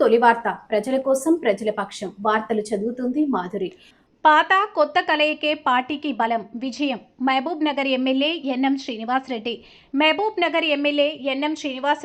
తొలి వార్త. ప్రజల కోసం ప్రజల పక్షం. వార్తలు చదువుతుంది మాధురి. పాత కొత్త కలయికే పార్టీకి బలం. విజయం. Mahabubnagar MLA NM Srinivas Reddy. Mahabubnagar MLA NM Srinivas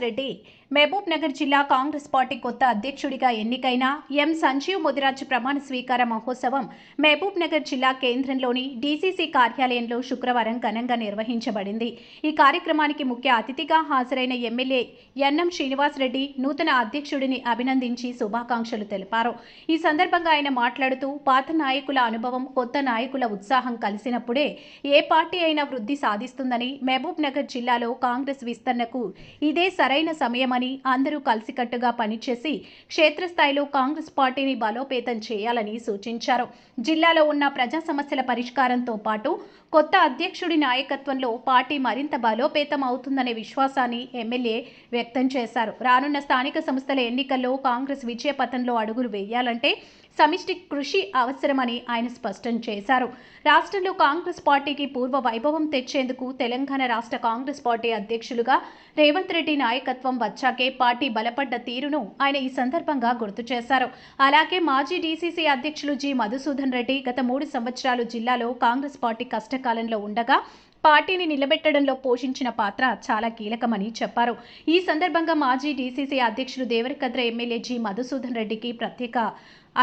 Mahabubnagar Mahabubnagar జిల్లా కాంగ్రెస్ పార్టీ కొత్త అధ్యక్షుడిగా ఎన్నికైన ఎం సంజీవ్ ముదిరాజ్ ప్రమాణ స్వీకార మహోత్సవం మహబూబ్ నగర్ జిల్లా కేంద్రంలోని డీసీసీ కార్యాలయంలో శుక్రవారం ఘనంగా నిర్వహించబడింది. ఈ కార్యక్రమానికి ముఖ్య అతిథిగా హాజరైన ఎమ్మెల్యే ఎన్ఎం శ్రీనివాస్ రెడ్డి నూతన అధ్యక్షుడిని అభినందించి శుభాకాంక్షలు తెలిపారు. ఈ సందర్భంగా ఆయన మాట్లాడుతూ పాత నాయకుల అనుభవం కొత్త నాయకుల ఉత్సాహం కలిసినప్పుడే ఏ పార్టీ అయినా వృద్ధి సాధిస్తుందని మహబూబ్ నగర్ జిల్లాలో కాంగ్రెస్ విస్తరణకు ఇదే సరైన సమయమని అందరూ కలిసికట్టుగా పనిచేసి క్షేత్రస్థాయిలో కాంగ్రెస్ పార్టీని బలోపేతం చేయాలని సూచించారు. జిల్లాలో ఉన్న ప్రజా సమస్యల పరిష్కారంతో పాటు కొత్త అధ్యక్షుడి నాయకత్వంలో పార్టీ మరింత బలోపేతం అవుతుందనే విశ్వాసాన్ని ఎమ్మెల్యే వ్యక్తం చేశారు. రానున్న స్థానిక సంస్థల ఎన్నికల్లో కాంగ్రెస్ విజయ పథంలో అడుగులు వేయాలంటే సమిష్టి కృషి అవసరమని ఆయన స్పష్టం చేశారు. రాష్ట్రంలో కాంగ్రెస్ పార్టీకి పూర్వ వైభవం తెచ్చేందుకు తెలంగాణ రాష్ట్ర కాంగ్రెస్ పార్టీ అధ్యక్షులుగా రేవంత్ రెడ్డి నాయకత్వం వచ్చాకే పార్టీ బలపడ్డ తీరును ఆయన ఈ సందర్భంగా గుర్తు చేశారు. అలాగే మాజీ డీసీసీ అధ్యక్షులు జి మధుసూదన్ రెడ్డి గత మూడు సంవత్సరాలు జిల్లాలో కాంగ్రెస్ పార్టీ కష్టకాలంలో ఉండగా పార్టీని నిలబెట్టడంలో పోషించిన పాత్ర చాలా కీలకమని చెప్పారు. ఈ సందర్భంగా మాజీ డీసీసీ అధ్యక్షులు దేవరకద్ర ఎమ్మెల్యే జి మధుసూదన్ రెడ్డికి ప్రత్యేక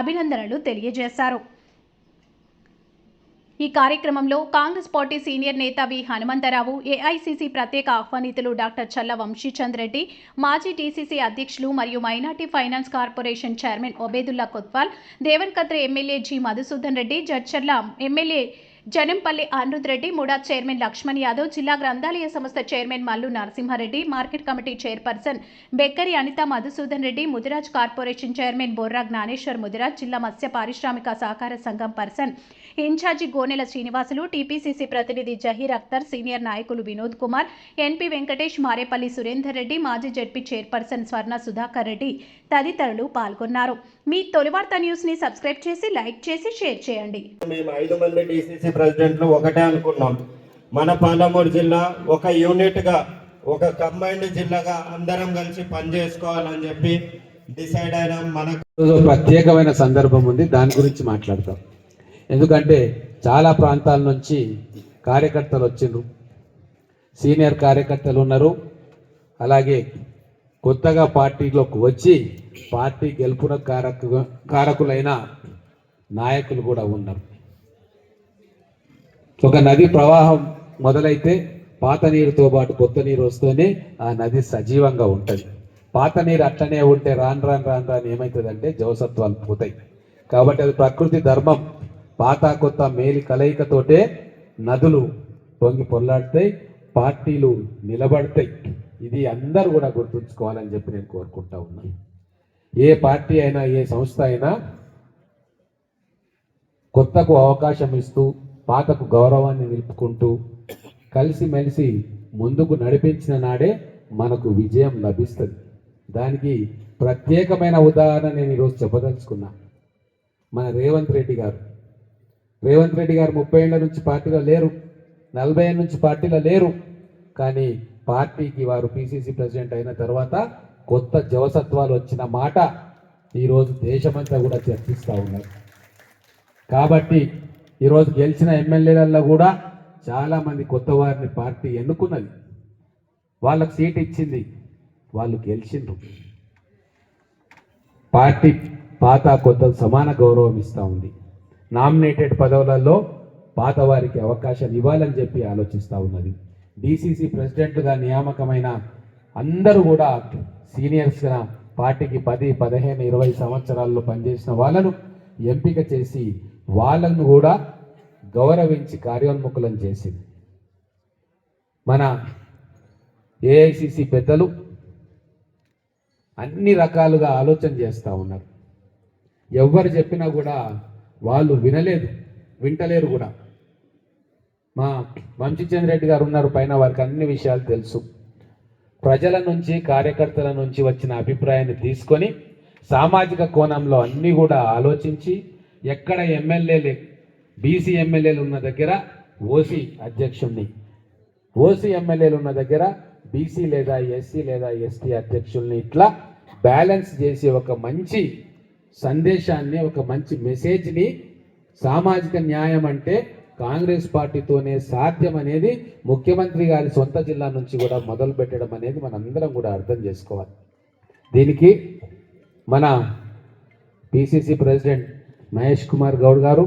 అభినందనలు తెలియజేశారు. ఈ కార్యక్రమంలో కాంగ్రెస్ పార్టీ సీనియర్ నేత వి హనుమంతరావు ఏఐసిసి ప్రత్యేక ఆహ్వానితులు డాక్టర్ చల్ల వంశీచంద్ రెడ్డి మాజీ టీసీసీ అధ్యక్షులు మరియు minority finance corporation chairman Obaidullah Kotwal Devarakadra MLA G Madhusudan Reddy Jadcherla MLA Janampally Anirudh Reddy MUDA chairman Laxman Yadav జిల్లా గ్రంథాలయ సంస్థ chairman Mallu Narasimha Reddy market committee chairperson Bekkari Anitha Madhusudan Reddy Mudiraj corporation chairman Borra Gnaneshwar Mudiraj జిల్లా మత్స్య పారిశ్రామిక సహకార సంఘం person incharge Gonela Srinivasulu TPCC ప్రతినిధి Zaheer Akhtar senior నాయకులు వినోద్ కుమార్ ఎన్పీ వెంకటేష్ మారేపల్లి సురేందర్ రెడ్డి మాజీ జడ్పీ చైర్పర్సన్ స్వర్ణ సుధాకర్ రెడ్డి తదితరులు పాల్గొన్నారు. మీ తొలివార్త న్యూస్ని సబ్స్క్రైబ్ చేసి లైక్ చేసి షేర్ చేయండి. మేము ఐదు మంది డిసిసి ప్రెసిడెంట్లు ఒకటే అనుకున్నాం. మన పాలమూరు జిల్లా ఒక యూనిట్గా ఒక కంబైన్డ్ జిల్లాగా అందరం కలిసి పనిచేసుకోవాలని చెప్పి డిసైడ్ అయినాం. మనకు ప్రత్యేకమైన సందర్భం ఉంది. దాని గురించి మాట్లాడతాం ఎందుకంటే చాలా ప్రాంతాల నుంచి కార్యకర్తలు వచ్చిండ్రు. సీనియర్ కార్యకర్తలు ఉన్నారు. అలాగే కొత్తగా పార్టీలోకి వచ్చి పార్టీ గెలుపున కారకు కారకులైన నాయకులు కూడా ఉన్నారు. ఒక నది ప్రవాహం మొదలైతే పాత నీరుతో పాటు కొత్త నీరు వస్తేనే ఆ నది సజీవంగా ఉంటుంది. పాత నీరు అట్లనే ఉంటే రాను రాను రాను రాను ఏమవుతుందంటే జవసత్వాలు పోతాయి. కాబట్టి అది ప్రకృతి ధర్మం. పాత కొత్త మేలి కలయికతోటే నదులు పొంగి పొల్లాడతాయి పార్టీలు నిలబడతాయి. ఇది అందరూ కూడా గుర్తుంచుకోవాలని చెప్పి నేను కోరుకుంటా ఉన్నాను ఏ పార్టీ అయినా ఏ సంస్థ అయినా కొత్తకు అవకాశం ఇస్తూ పాతకు గౌరవాన్ని నిలుపుకుంటూ కలిసిమెలిసి ముందుకు నడిపించిన నాడే మనకు విజయం లభిస్తుంది. దానికి ప్రత్యేకమైన ఉదాహరణ నేను ఈరోజు చెప్పదలుచుకున్నా. మన రేవంత్ రెడ్డి గారు రేవంత్ రెడ్డి గారు ముప్పై ఏళ్ళ నుంచి పార్టీలో లేరు నలభై ఏళ్ళ నుంచి పార్టీలో లేరు. కానీ పార్టీకి వారు పిసిసి ప్రెసిడెంట్ అయిన తర్వాత కొత్త జవసత్వాలు వచ్చిన మాట ఈరోజు దేశమంతా కూడా చర్చిస్తూ ఉన్నారు కాబట్టి ఈరోజు గెలిచిన ఎమ్మెల్యేలలో కూడా చాలామంది కొత్త వారిని పార్టీ ఎన్నుకున్నది. వాళ్ళకు సీట్ ఇచ్చింది వాళ్ళు గెలిచిండ్రు. పార్టీ పాత కొత్త సమాన గౌరవం ఇస్తూ ఉంది. నామినేటెడ్ పదవులలో పాత వారికి అవకాశం ఇవ్వాలని చెప్పి ఆలోచిస్తూ ఉన్నది. డీసీసీ ప్రెసిడెంట్గా నియామకమైన అందరూ కూడా సీనియర్స్గా పార్టీకి పది పదిహేను ఇరవై సంవత్సరాల్లో పనిచేసిన వాళ్ళను ఎంపిక చేసి వాళ్ళను కూడా గౌరవించి కార్యోన్ముఖులను చేసింది. మన ఏఐసిసి పెద్దలు అన్ని రకాలుగా ఆలోచన చేస్తూ ఉన్నారు. ఎవరు చెప్పినా కూడా వాళ్ళు వినలేదు వింటలేరు కూడా. మా వంశీచంద్ర రెడ్డి గారు ఉన్నారు పైన వారికి అన్ని విషయాలు తెలుసు. ప్రజల నుంచి కార్యకర్తల నుంచి వచ్చిన అభిప్రాయాన్ని తీసుకొని సామాజిక కోణంలో అన్నీ కూడా ఆలోచించి ఎక్కడ ఎమ్మెల్యేలు బీసీ ఎమ్మెల్యేలు ఉన్న దగ్గర ఓసీ అధ్యక్షుణ్ణి. ఓసీ ఎమ్మెల్యేలు ఉన్న దగ్గర బీసీ లేదా ఎస్సీ లేదా ఎస్టీ అధ్యక్షుల్ని ఇట్లా బ్యాలెన్స్ చేసి ఒక మంచి సందేశాన్ని ఒక మంచి మెసేజ్ని సామాజిక న్యాయం అంటే కాంగ్రెస్ పార్టీతోనే సాధ్యం అనేది ముఖ్యమంత్రి గారి సొంత జిల్లా నుంచి కూడా మొదలు పెట్టడం అనేది మనందరం కూడా అర్థం చేసుకోవాలి. దీనికి మన పిసిసి ప్రెసిడెంట్ మహేష్ కుమార్ గౌడ్ గారు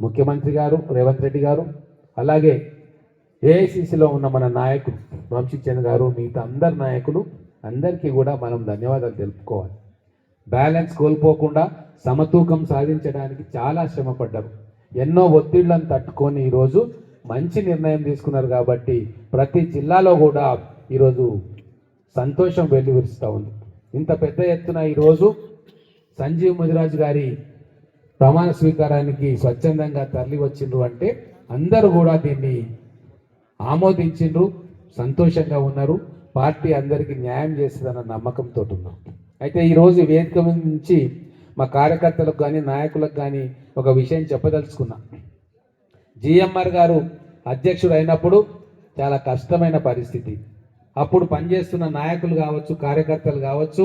ముఖ్యమంత్రి గారు రేవంత్ రెడ్డి గారు అలాగే ఏఐసిసిలో ఉన్న మన నాయకులు వంశీచంద్ గారు మిగతా అందరు నాయకులు అందరికీ కూడా మనం ధన్యవాదాలు తెలుపుకోవాలి. బ్యాలెన్స్ కోల్పోకుండా సమతూకం సాధించడానికి చాలా శ్రమపడ్డారు ఎన్నో ఒత్తిళ్ళను తట్టుకొని ఈరోజు మంచి నిర్ణయం తీసుకున్నారు కాబట్టి ప్రతి జిల్లాలో కూడా ఈరోజు సంతోషం వెల్లివిరుస్తూ ఉంది. ఇంత పెద్ద ఎత్తున ఈరోజు సంజీవ్ ముదిరాజు గారి ప్రమాణ స్వీకారానికి స్వచ్ఛందంగా తరలి వచ్చిండ్రు అంటే అందరూ కూడా దీన్ని ఆమోదించిండ్రు సంతోషంగా ఉన్నారు. పార్టీ అందరికీ న్యాయం చేస్తుందన్న నమ్మకంతో ఉన్నాం. అయితే ఈరోజు వేదిక నుంచి మా కార్యకర్తలకు కానీ నాయకులకు కానీ ఒక విషయం చెప్పదలుచుకున్నా. జిఎంఆర్ గారు అధ్యక్షుడు అయినప్పుడు చాలా కష్టమైన పరిస్థితి. అప్పుడు పనిచేస్తున్న నాయకులు కావచ్చు కార్యకర్తలు కావచ్చు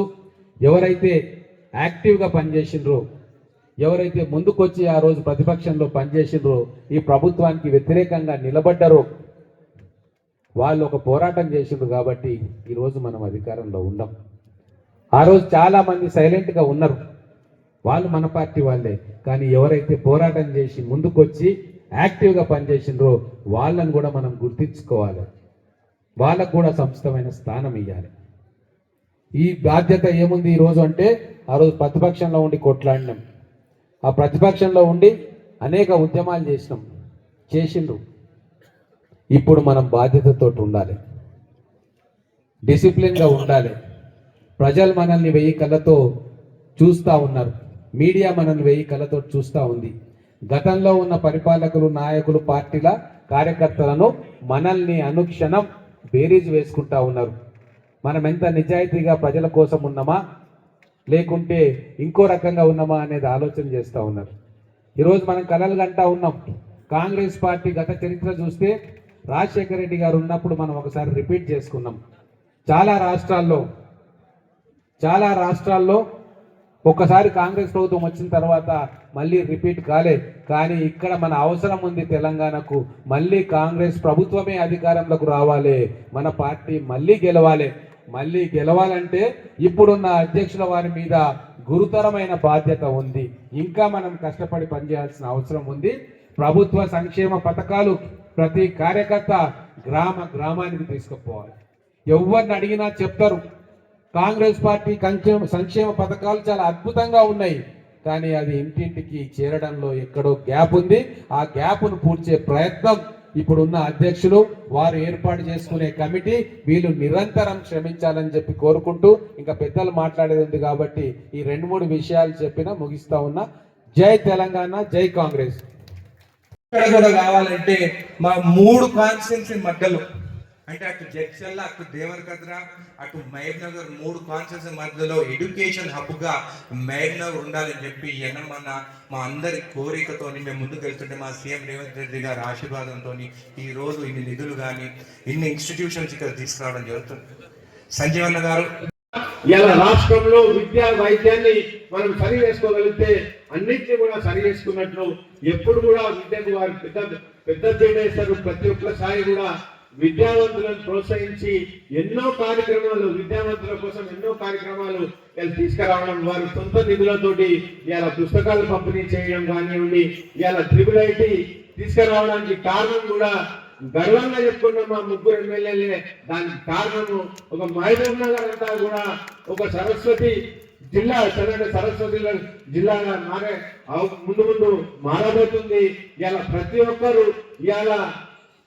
ఎవరైతే యాక్టివ్గా పనిచేసినరో ఎవరైతే ముందుకొచ్చి ఆ రోజు ప్రతిపక్షంలో పనిచేసిండ్రో ఈ ప్రభుత్వానికి వ్యతిరేకంగా నిలబడ్డారో వాళ్ళు ఒక పోరాటం చేసిండ్రు కాబట్టి ఈరోజు మనం అధికారంలో ఉండం. ఆ రోజు చాలా మంది సైలెంట్గా ఉన్నారు. వాళ్ళు మన పార్టీ వాళ్ళే. కానీ ఎవరైతే పోరాటం చేసి ముందుకొచ్చి యాక్టివ్గా పనిచేసినరో వాళ్ళని కూడా మనం గుర్తించుకోవాలి. వాళ్ళకు కూడా సంస్థమైన స్థానం ఇవ్వాలి ఈ బాధ్యత ఏముంది ఈ రోజు అంటే ఆ రోజు ప్రతిపక్షంలో ఉండి కొట్లాడినాం. ఆ ప్రతిపక్షంలో ఉండి అనేక ఉద్యమాలు చేసినాం. చేసిండ్రు. ఇప్పుడు మనం బాధ్యతతో ఉండాలి. డిసిప్లిన్గా ఉండాలి. ప్రజలు మనల్ని వెయ్యి కళ్ళతో చూస్తూ ఉన్నారు. మీడియా మనల్ని వెయ్యి కళ్ళతో చూస్తూ ఉంది. గతంలో ఉన్న పరిపాలకులు నాయకులు పార్టీల కార్యకర్తలను మనల్ని అనుక్షణం బేరీజ్ వేసుకుంటా ఉన్నారు. మనం ఎంత నిజాయితీగా ప్రజల కోసం ఉన్నామా? లేకుంటే ఇంకో రకంగా ఉన్నామా అనేది ఆలోచన చేస్తూ ఉన్నారు. ఈరోజు మనం కలలు కంటా ఉన్నాం. కాంగ్రెస్ పార్టీ గత చరిత్ర చూస్తే రాజశేఖర రెడ్డి గారు ఉన్నప్పుడు మనం ఒకసారి రిపీట్ చేసుకున్నాం. చాలా రాష్ట్రాల్లో చాలా రాష్ట్రాల్లో ఒక్కసారి కాంగ్రెస్ ప్రభుత్వం వచ్చిన తర్వాత మళ్ళీ రిపీట్ కాలే. కానీ ఇక్కడ మన అవసరం ఉంది తెలంగాణకు. మళ్ళీ కాంగ్రెస్ ప్రభుత్వమే అధికారంలోకి రావాలి. మన పార్టీ మళ్ళీ గెలవాలి. మళ్ళీ గెలవాలంటే ఇప్పుడున్న అధ్యక్షుల వారి మీద గురుతరమైన బాధ్యత ఉంది. ఇంకా మనం కష్టపడి పనిచేయాల్సిన అవసరం ఉంది. ప్రభుత్వ సంక్షేమ పథకాలు ప్రతి కార్యకర్త గ్రామ గ్రామానికి తీసుకుపోవాలి. ఎవరిని అడిగినా చెప్తారు. కాంగ్రెస్ పార్టీ కంక్షేమ సంక్షేమ పథకాలు చాలా అద్భుతంగా ఉన్నాయి. కానీ అది ఇంటింటికి చేరడంలో ఎక్కడో గ్యాప్ ఉంది. ఆ గ్యాప్ను పూడ్చే ప్రయత్నం ఇప్పుడున్న అధ్యక్షులు వారు ఏర్పాటు చేసుకునే కమిటీ వీళ్ళు నిరంతరం శ్రమించాలని చెప్పి కోరుకుంటూ ఇంకా పెద్దలు మాట్లాడేది ఉంది కాబట్టి ఈ రెండు మూడు విషయాలు చెప్పినా ముగిస్తా ఉన్నా. జై తెలంగాణ జై కాంగ్రెస్. కూడా కావాలంటే మా మూడు కాన్స్టిట్యున్సీ మధ్యలో అంటే అటు జడ్చల్ల అటు దేవరకద్ర అటు మహబ్ మూడు కాన్స్టిట్యున్సీ మధ్యలో ఎడ్యుకేషన్ హబ్గా మహబ్ నగర్ ఉండాలని చెప్పి ఎన్నమన్న మా అందరి కోరికతోని మేము ముందుకు వెళ్తుంటే మా సీఎం రేవంత్ రెడ్డి గారి ఆశీర్వాదంతో ఈ రోజు ఇన్ని నిధులు కానీ ఇన్ని ఇన్స్టిట్యూషన్స్ ఇక్కడ తీసుకురావడం జరుగుతుంది. సంజీవన్న గారు. ఇలా రాష్ట్రంలో విద్యా వైద్యాన్ని మనం సరి చేసుకోగలిగితే అన్నింటినీ కూడా సరి చేసుకున్నట్లు ఎప్పుడు కూడా విద్యకు వారు పెద్ద పెద్ద వేస్తారు ప్రతి ఒక్కసారి కూడా విద్యావంతులను ప్రోత్సహించి ఎన్నో కార్యక్రమాలు విద్యావంతుల కోసం ఎన్నో కార్యక్రమాలు ఇలా తీసుకురావడం వారి సొంత నిధులతోటి ఇవాళ పుస్తకాలు పంపిణీ చేయడం కానివ్వండి ఇవాళ త్రిబుల్ ఐటీ తీసుకురావడానికి కారణం కూడా గర్వంగా చెప్పుకున్న మా ముగ్గురు ఎమ్మెల్యేలే. దానికి కారణము ఒక మహబూబ్ నగర్ అంతా కూడా ఒక సరస్వతి జిల్లా సరైన సరస్వతి జిల్లాగా మారే ముందు ముందు మారబోతుంది. ఇలా ప్రతి ఒక్కరు ఇలా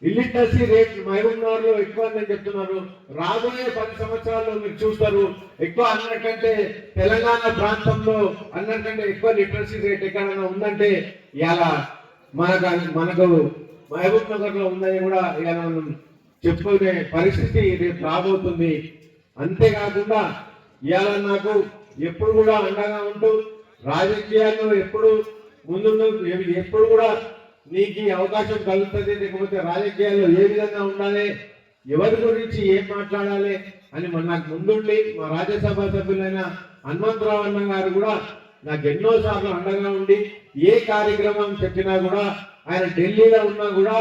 ఇల్లిటరసీ రేట్ మహబూబ్ ఎక్కువ అని చెప్తున్నారు. రాబోయే పది సంవత్సరాల్లో మీరు చూస్తారు ఎక్కువ అన్నకంటే తెలంగాణ ప్రాంతంలో అన్నకంటే ఎక్కువ లిటరసీ రేట్ ఎక్కడైనా ఉందంటే ఇలా మనకు మనకు మహబూబ్ నగర్లో ఉందని కూడా ఇలా మనం చెప్పుకునే పరిస్థితి రేపు రాబోతుంది. అంతేకాకుండా ఇవాళ నాకు ఎప్పుడు కూడా అండగా ఉంటూ రాజకీయాల్లో ఎప్పుడు ముందు ఎప్పుడు కూడా నీకు ఈ అవకాశం కలుగుతుంది లేకపోతే రాజకీయాల్లో ఏ విధంగా ఉండాలి ఎవరి గురించి ఏం మాట్లాడాలి అని మన నాకు ముందుండి మా రాజ్యసభ సభ్యులైన హనుమంతరావు అన్న గారు కూడా నాకు ఎన్నో సార్లు అండగా ఉండి ఏ కార్యక్రమం చెప్పినా కూడా ఆయన ఢిల్లీలో ఉన్నా కూడా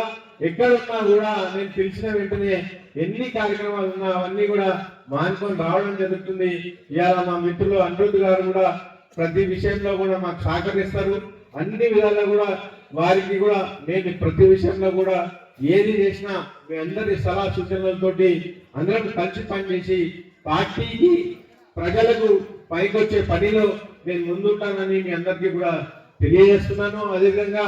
ఎక్కడ ఉన్నా కూడా నేను పిలిచిన వెంటనే ఎన్ని కార్యక్రమాలు ఉన్నా అవన్నీ కూడా మానుకొని రావడం జరుగుతుంది. ఇవాళ మా మిత్రులు అనిరుద్ధ్ గారు కూడా ప్రతి విషయంలో కూడా మాకు సహకరిస్తారు. అన్ని విధాలా కూడా వారికి కూడా నేను ప్రతి విషయంలో కూడా ఏది చేసినా మీ అందరి సలహా సూచనలతోటి అందరం కలిసి పనిచేసి పార్టీకి ప్రజలకు పైకొచ్చే పనిలో నేను ముందుంటానని మీ అందరికీ కూడా తెలియజేస్తున్నాను. అదేవిధంగా